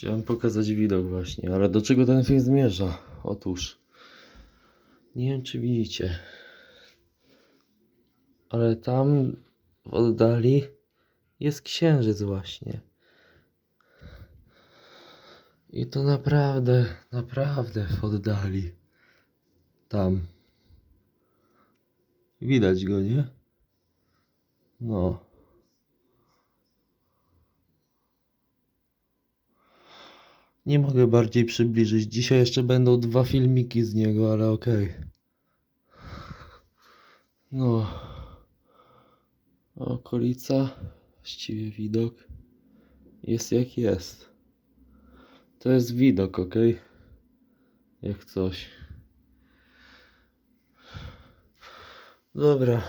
Chciałem pokazać widok właśnie, ale do czego ten film zmierza? Otóż, nie wiem czy widzicie, ale tam w oddali jest księżyc właśnie. I to naprawdę, naprawdę w oddali. Tam. Widać go, nie? No. Nie mogę bardziej przybliżyć. Dzisiaj jeszcze będą dwa filmiki z niego, ale okej. No. Okolica, właściwie widok jest jak jest. To jest widok, ok? Jak coś. Dobra.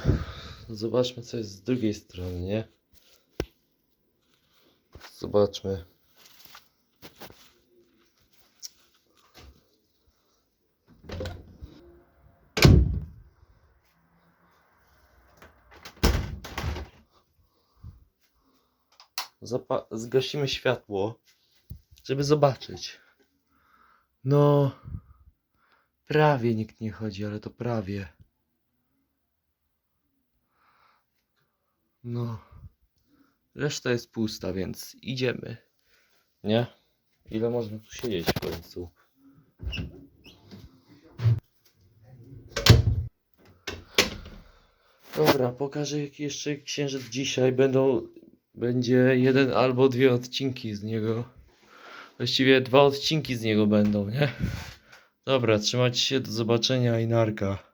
Zobaczmy, co jest z drugiej strony, nie? Zobaczmy. Zapa- zgasimy światło, żeby zobaczyć. No, prawie nikt nie chodzi, ale to prawie. No, reszta jest pusta, więc idziemy. Nie? Ile można tu siedzieć w końcu? Dobra, pokażę jaki jeszcze księżyc dzisiaj. Będą, będzie jeden albo dwie odcinki z niego. Właściwie dwa odcinki z niego będą, nie? Dobra, trzymajcie się, do zobaczenia i narka.